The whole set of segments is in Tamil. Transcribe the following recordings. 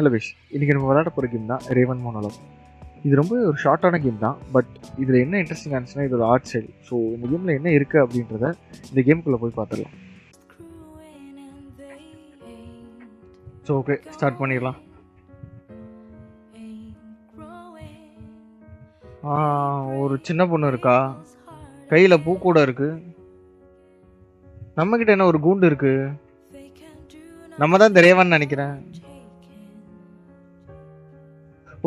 ஹலோ விஷ் இன்றைக்கி நம்ம விளையாட போகிற கேம் தான் ரேவன் மோனோலம் இது ரொம்ப ஒரு ஷார்ட்டான கேம் தான் பட் இதில் என்ன இன்ட்ரெஸ்டிங் ஆனிச்சுன்னா இதோட ஆர்ட் ஸ்டைல் ஸோ இந்த கேமில் என்ன இருக்குது அப்படின்றத இந்த கேமுக்குள்ளே போய் பார்த்துடலாம் ஸோ ஓகே ஸ்டார்ட் பண்ணிடலாம். ஒரு சின்ன பொண்ணு இருக்கா? கையில் பூ கூட இருக்குது நம்மக்கிட்ட என்ன ஒரு கூண்டு இருக்குது நம்ம தான் இந்த ரேவன் நினைக்கிறேன்.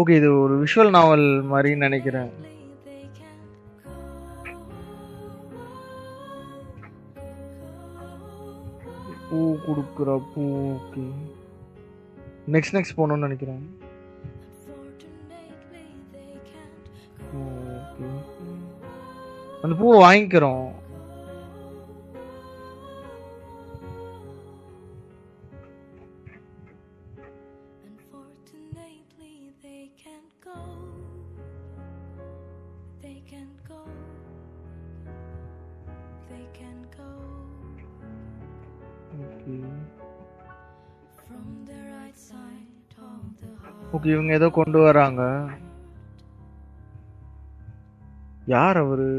ஓகே இது ஒரு விஷுவல் நாவல் மாதிரி நினைக்கிறேன். பூ கொடுக்குற பூ ஓகே நெக்ஸ்ட் நெக்ஸ்ட் போகணும்னு நினைக்கிறேன். Oh, ஓகே அந்த பூவை வாங்கிக்கிறோம். ஓகே இவங்க ஏதோ கொண்டு வராங்க. யார் அவரு?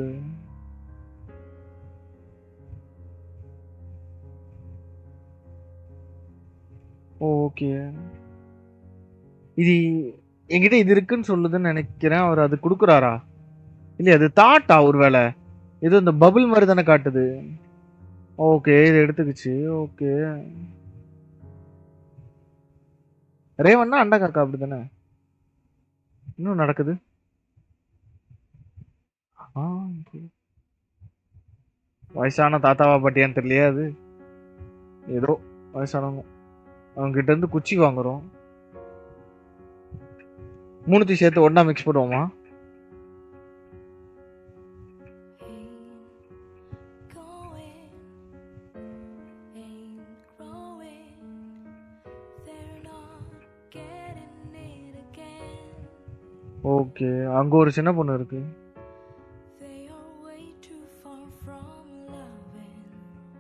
ஓகே இது என்கிட்ட இது இருக்குன்னு சொல்லுதுன்னு நினைக்கிறேன். அவர் அது கொடுக்குறாரா? இல்லையா அது தாட்டா ஒருவேளை இது இந்த பபுள் மாதிரி தானே காட்டுது. ஓகே இது எடுத்துக்கிச்சு. ஓகே ரேவன்னா அண்டா காக்கா அப்படி தானே? இன்னும் நடக்குது. ஆ, வயசான தாத்தாவா பாட்டியான்னு தெரியலையா அது? ஏதோ வயசானவங்க. அவங்க கிட்ட இருந்து குச்சி வாங்குறோம். மூணுத்தையும் சேர்த்து ஒன்னா மிக்ஸ் பண்ணுவோமா? ஓகே அங்க ஒரு சின்ன பொண்ணு இருக்கு.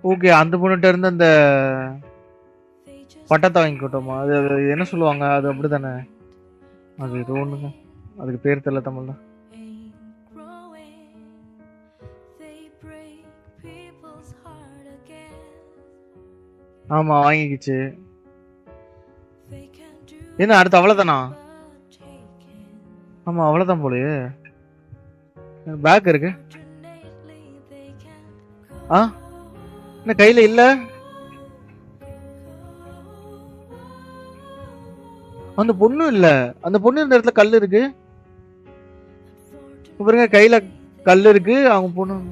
ஓகே அந்த பொண்ணுகிட்ட இருந்து அந்த பட்டத்தை வாங்கிக்கிட்டோமா அது என்ன சொல்லுவாங்க அது அப்படிதானே அது ஏதோ ஒண்ணுங்க அதுக்கு பேர் தெரியல தமிழ்ல ain't growing. They break people's heart again. ஆமா வாங்கிக்கிச்சு என்ன அடுத்து taking. ஆமா அவ்வளவுதான் போலயே. பேக் இருக்கு. ஆ? என்ன கையில இல்ல? அந்த பொண்ணு இல்ல. அந்த பொண்ணு இருந்த இடத்துல கல் இருக்கு. பாருங்க கையில கல் இருக்கு. அவங்க பொண்ணு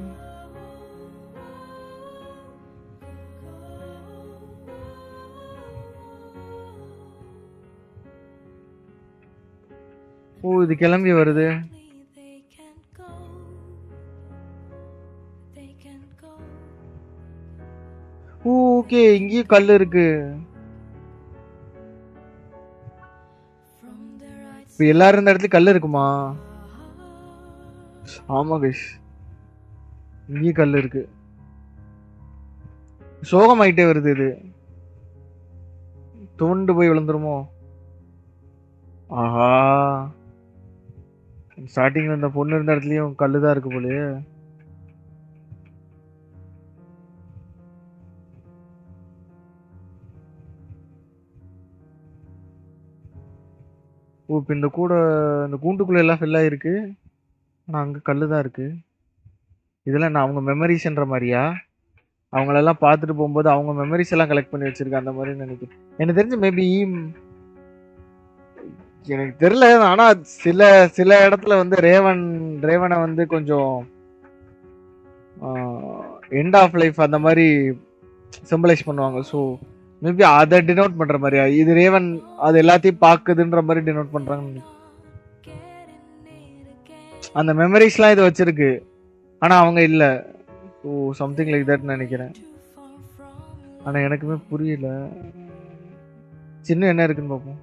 ஓ இது கிளம்பி வருது. ஓ ஓகே இங்கேயும் கல் இருக்கு. இப்போ எல்லாரும் இருந்த இடத்துல கல் இருக்குமா? ஆமா கைஷ். இங்கேயும் கல் இருக்கு. சோகமாயிட்டே வருது இது. துவண்டு போய் விழுந்துருமோ? ஆஹா. ஸ்டார்டிங்ல இந்த பொண்ணு இருந்த இடத்துலயும் கல்லு தான் இருக்கு போலயே. ஓ இப்போ இந்த கூட இந்த கூண்டுக்குள்ளே எல்லாம் ஃபில் ஆயிருக்கு. ஆனால் அங்கே கல் தான் இருக்கு. இதெல்லாம் என்ன அவங்க மெமரிஸ்ன்ற மாதிரியா? அவங்களெல்லாம் பார்த்துட்டு போகும்போது அவங்க மெமரிஸ் எல்லாம் கலெக்ட் பண்ணி வச்சுருக்கேன் அந்த மாதிரி நினைக்கிறேன். எனக்கு தெரிஞ்சு மேபி எனக்கு தெரியல ஆனா சில சில இடத்துல வந்து ரேவன் ரேவனை வந்து கொஞ்சம் எண்ட் ஆஃப் லைஃப் அந்த மாதிரி சிம்பிளைஸ் பண்ணுவாங்க. ஸோ மேபி அதை டினோட் பண்ற மாதிரியா இது ரேவன் அது எல்லாத்தையும் பாக்குதுன்ற மாதிரி டினோட் பண்றாங்க அந்த மெமரிஸ்லாம் இது வச்சிருக்கு. ஆனா அவங்க இல்ல. ஓ சம்திங் லைக் தட் நினைக்கிறேன். ஆனா எனக்குமே புரியல. சின்ன என்ன இருக்குன்னு பார்ப்போம்.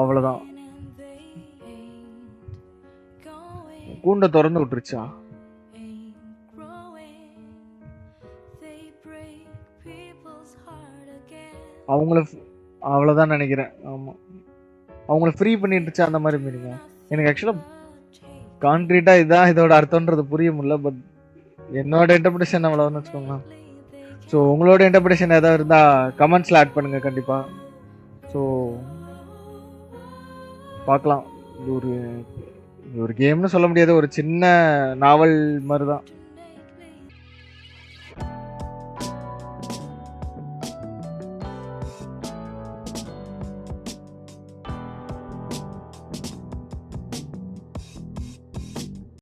அவ்வளோதான் கூண்டை திறந்து விட்டுருச்சா? அவங்கள அவ்வளோதான் நினைக்கிறேன். ஆமாம் அவங்கள ஃப்ரீ பண்ணிட்டுச்சா அந்த மாதிரி மீனிங்க? எனக்கு ஆக்சுவலாக கான்க்ரீட்டாக இதான் இதோட அர்த்தம்ன்றது புரிய முடியல பட் என்னோட இன்டர்பிரேஷன் அவ்வளோன்னு வச்சுக்கோங்களேன். ஸோ உங்களோட இன்டர்பிரேஷன் ஏதாவது இருந்தால் கமெண்ட்ஸில் ஆட் பண்ணுங்கள் கண்டிப்பாக ஸோ பார்க்கலாம். இது ஒரு ஒரு கேம்னு சொல்ல முடியாது ஒரு சின்ன நாவல் மாதிரி தான்